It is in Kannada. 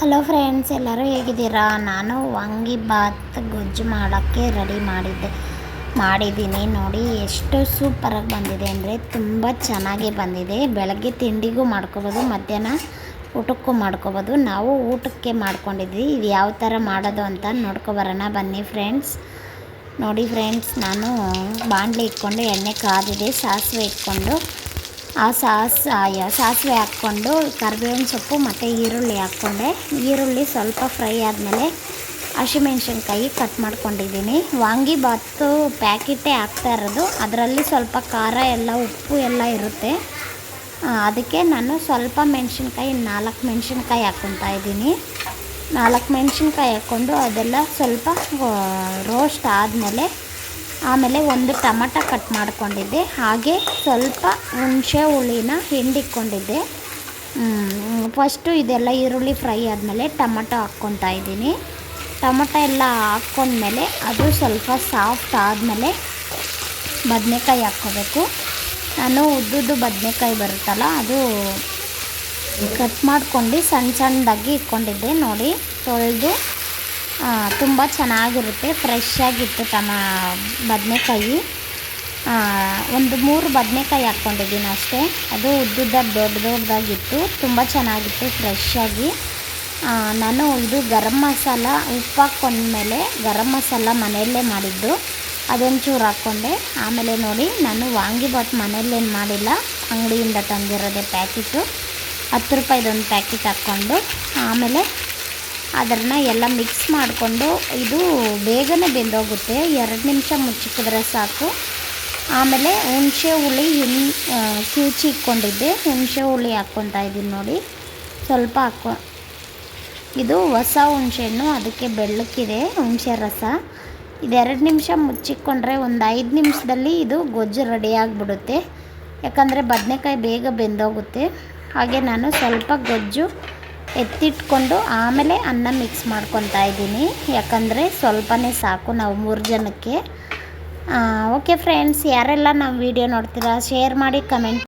ಹಲೋ ಫ್ರೆಂಡ್ಸ್ ಎಲ್ಲರೂ ಹೇಗಿದ್ದೀರಾ? ನಾನು ವಾಂಗಿಬಾತ್ ಗೊಜ್ಜು ಮಾಡೋಕ್ಕೆ ರೆಡಿ ಮಾಡಿದ್ದೆ. ಮಾಡಿದ್ದೀನಿ. ನೋಡಿ, ಎಷ್ಟು ಸೂಪರಾಗಿ ಬಂದಿದೆ ಅಂದರೆ ತುಂಬ ಚೆನ್ನಾಗಿ ಬಂದಿದೆ. ಬೆಳಗ್ಗೆ ತಿಂಡಿಗೂ ಮಾಡ್ಕೋಬೋದು, ಮಧ್ಯಾಹ್ನ ಊಟಕ್ಕೂ ಮಾಡ್ಕೋಬೋದು. ನಾವು ಊಟಕ್ಕೆ ಮಾಡ್ಕೊಂಡಿದ್ವಿ. ಇದು ಯಾವ ಥರ ಮಾಡೋದು ಅಂತ ನೋಡ್ಕೊಬರೋಣ. ಬನ್ನಿ ಫ್ರೆಂಡ್ಸ್ ನೋಡಿ ಫ್ರೆಂಡ್ಸ್ ನಾನು ಬಾಂಡ್ಲಿ ಇಟ್ಕೊಂಡು ಎಣ್ಣೆ ಕಾದಿದೆ, ಸಾಸಿವೆ ಇಟ್ಕೊಂಡು. ಆ ಸಾಸ್ ಸಾಸಿವೆ ಹಾಕ್ಕೊಂಡು ಕರಿಬೇವಿನ ಸೊಪ್ಪು ಮತ್ತು ಈರುಳ್ಳಿ ಹಾಕ್ಕೊಂಡೆ. ಈರುಳ್ಳಿ ಸ್ವಲ್ಪ ಫ್ರೈ ಆದಮೇಲೆ ಹಸಿಮೆಣ್ಸಿನ್ಕಾಯಿ ಕಟ್ ಮಾಡ್ಕೊಂಡಿದ್ದೀನಿ. ವಾಂಗಿಬಾತು ಪ್ಯಾಕೆಟೇ ಹಾಕ್ತಾ ಇರೋದು. ಅದರಲ್ಲಿ ಸ್ವಲ್ಪ ಖಾರ ಎಲ್ಲ, ಉಪ್ಪು ಎಲ್ಲ ಇರುತ್ತೆ. ಅದಕ್ಕೆ ನಾನು ಸ್ವಲ್ಪ ಮೆಣಸಿನ್ಕಾಯಿ, ನಾಲ್ಕು ಮೆಣಸಿನ್ಕಾಯಿ ಹಾಕ್ಕೊತಾ ಇದ್ದೀನಿ. ನಾಲ್ಕು ಮೆಣಸಿನ್ಕಾಯಿ ಹಾಕ್ಕೊಂಡು ಅದೆಲ್ಲ ಸ್ವಲ್ಪ ರೋಸ್ಟ್ ಆದಮೇಲೆ ಆಮೇಲೆ ಒಂದು ಟಮಟ ಕಟ್ ಮಾಡ್ಕೊಂಡಿದ್ದೆ. ಹಾಗೆ ಸ್ವಲ್ಪ ಹುಣಸೆ ಹುಳಿನ ಹಿಂಡಿಕೊಂಡಿದ್ದೆ. ಫಸ್ಟು ಇದೆಲ್ಲ ಈರುಳ್ಳಿ ಫ್ರೈ ಆದಮೇಲೆ ಟಮಟೊ ಹಾಕ್ಕೊತಾ ಇದ್ದೀನಿ. ಟಮಟೊ ಎಲ್ಲ ಹಾಕ್ಕೊಂಡ್ಮೇಲೆ ಅದು ಸ್ವಲ್ಪ ಸಾಫ್ಟ್ ಆದಮೇಲೆ ಬದನೆಕಾಯಿ ಹಾಕ್ಕೋಬೇಕು. ನಾನು ಉದ್ದುದ್ದು ಬದನೆಕಾಯಿ ಬರುತ್ತಲ್ಲ, ಅದು ಕಟ್ ಮಾಡ್ಕೊಂಡು ಸಣ್ಣ ಸಣ್ಣದಾಗಿ ಇಟ್ಕೊಂಡಿದ್ದೆ ನೋಡಿ. ತೊಳೆದು ತುಂಬ ಚೆನ್ನಾಗಿರುತ್ತೆ ಫ್ರೆಶ್ ಆಗಿತ್ತು ಟಮ ಬದನೆಕಾಯಿ. ಒಂದು ಮೂರು ಬದನೆಕಾಯಿ ಹಾಕ್ಕೊಂಡಿದ್ದೀನಿ ಅಷ್ಟೇ. ಅದು ಉದ್ದುದ್ದ, ದೊಡ್ಡ ದೊಡ್ಡದಾಗಿತ್ತು, ತುಂಬ ಚೆನ್ನಾಗಿತ್ತು ಫ್ರೆಶ್ ಆಗಿ. ನಾನು ಇದು ಗರಂ ಮಸಾಲ, ಉಪ್ಪು ಹಾಕ್ಕೊಂಡ್ಮೇಲೆ ಗರಂ ಮಸಾಲ ಮನೆಯಲ್ಲೇ ಮಾಡಿದ್ದು. ಅದೊಂಚೂರು ಹಾಕ್ಕೊಂಡೆ. ಆಮೇಲೆ ನೋಡಿ, ನಾನು ವಾಂಗಿಬಾತ್ ಮನೆಯಲ್ಲೇನು ಮಾಡಿಲ್ಲ. ಅಂಗಡಿಯಿಂದ ತಂದಿರೋದೆ ಪ್ಯಾಕೆಟು. ಹತ್ತು ರೂಪಾಯಿದೊಂದು ಪ್ಯಾಕೆಟ್ ಹಾಕ್ಕೊಂಡು, ಆಮೇಲೆ ಅದನ್ನು ಎಲ್ಲ ಮಿಕ್ಸ್ ಮಾಡಿಕೊಂಡು ಇದು ಬೇಗನೆ ಬೆಂದೋಗುತ್ತೆ. ಎರಡು ನಿಮಿಷ ಮುಚ್ಚಿಕಿದ್ರೆ ಸಾಕು. ಆಮೇಲೆ ಹುಣಸೆ ಹುಳಿ ಹಿಂ ಕಿವುಚಿ ಇಕ್ಕೊಂಡಿದ್ದೆ ಹುಣಸೆ ಹುಳಿ ಹಾಕ್ಕೊತಾ ಇದ್ದೀನಿ ನೋಡಿ. ಸ್ವಲ್ಪ ಹಾಕ್ಕೊ, ಇದು ಹೊಸ ಹುಣಸೆಹಣ್ಣು, ಅದಕ್ಕೆ ಬೆಳ್ಳಕ್ಕಿದೆ ಹುಣಸೆ ರಸ. ಇದೆರಡು ನಿಮಿಷ ಮುಚ್ಚಿಕೊಂಡ್ರೆ ಒಂದು ಐದು ನಿಮಿಷದಲ್ಲಿ ಇದು ಗೊಜ್ಜು ರೆಡಿ ಆಗಿಬಿಡುತ್ತೆ. ಯಾಕಂದರೆ ಬದನೆಕಾಯಿ ಬೇಗ ಬೆಂದೋಗುತ್ತೆ. ಹಾಗೆ ನಾನು ಸ್ವಲ್ಪ ಗೊಜ್ಜು ಎತ್ತಿಟ್ಕೊಂಡು ಆಮೇಲೆ ಅನ್ನ ಮಿಕ್ಸ್ ಮಾಡ್ಕೊತಾ ಇದ್ದೀನಿ. ಯಾಕಂದರೆ ಸ್ವಲ್ಪನೇ ಸಾಕು ನಾವು ಮೂರು ಜನಕ್ಕೆ. ಓಕೆ ಫ್ರೆಂಡ್ಸ್ ಯಾರೆಲ್ಲ ನಾವು ವಿಡಿಯೋ ನೋಡ್ತೀರಾ ಶೇರ್ ಮಾಡಿ ಕಮೆಂಟ್